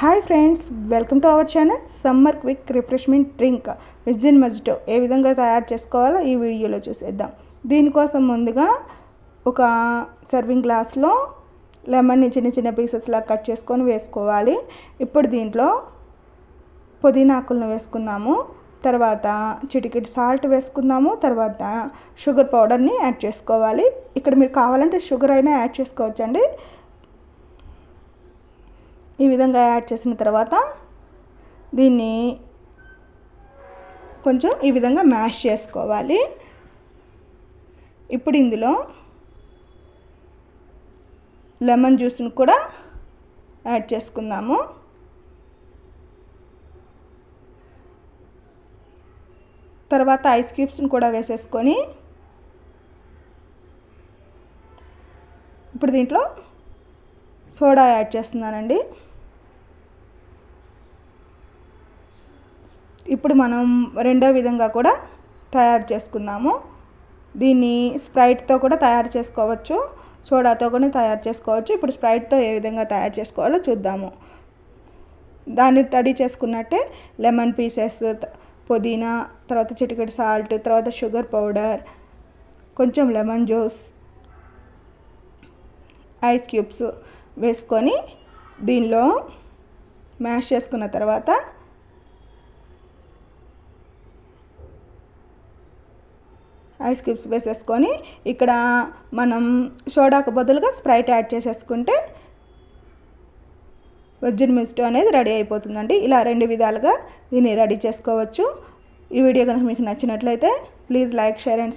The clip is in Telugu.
Hi friends welcome to our channel summer quick refreshment drink virgin mojito ఏ విధంగా తయారు చేసుకోవాలో ఈ వీడియోలో చూసేద్దాం. దీనికోసం ముందుగా ఒక సర్వింగ్ గ్లాస్లో లెమన్ని చిన్న చిన్న పీసెస్లా కట్ చేసుకొని వేసుకోవాలి. ఇప్పుడు దీంట్లో పుదీనాకులను వేసుకున్నాము. తర్వాత చిటికెట్ సాల్ట్ వేసుకుందాము. తర్వాత షుగర్ పౌడర్ని యాడ్ చేసుకోవాలి. ఇక్కడ మీరు కావాలంటే షుగర్ అయినా యాడ్ చేసుకోవచ్చండి. ఈ విధంగా యాడ్ చేసిన తర్వాత దీన్ని కొంచెం ఈ విధంగా మ్యాష్ చేసుకోవాలి. ఇప్పుడు ఇందులో లెమన్ జ్యూస్ని కూడా యాడ్ చేసుకుందాము. తర్వాత ఐస్ క్యూబ్స్ని కూడా వేసేసుకొని ఇప్పుడు దీంట్లో సోడా యాడ్ చేస్తున్నానండి. ఇప్పుడు మనం రెండో విధంగా కూడా తయారు చేసుకుందాము. దీన్ని స్ప్రైట్తో కూడా తయారు చేసుకోవచ్చు. సోడాతో కూడా తయారు చేసుకోవచ్చు. ఇప్పుడు స్ప్రైట్తో ఏ విధంగా తయారు చేసుకోవాలో చూద్దాము. దాన్ని రెడీ చేసుకున్నట్టే లెమన్ పీసెస్ పుదీనా తర్వాత చిటికెడు సాల్ట్ తర్వాత షుగర్ పౌడర్ కొంచెం లెమన్ జ్యూస్ ఐస్ క్యూబ్స్ వేసుకొని దీనిలో మ్యాష్ చేసుకున్న తర్వాత ఐస్ క్యూబ్స్ వేసేసుకొని ఇక్కడ మనం సోడాకు బదులుగా స్ప్రైట్ యాడ్ చేసేసుకుంటే వెజ్జిన్ మిస్టో అనేది రెడీ అయిపోతుందండి. ఇలా రెండు విధాలుగా దీన్ని రెడీ చేసుకోవచ్చు. ఈ వీడియో కనుక మీకు నచ్చినట్లయితే ప్లీజ్ లైక్ షేర్ అండ్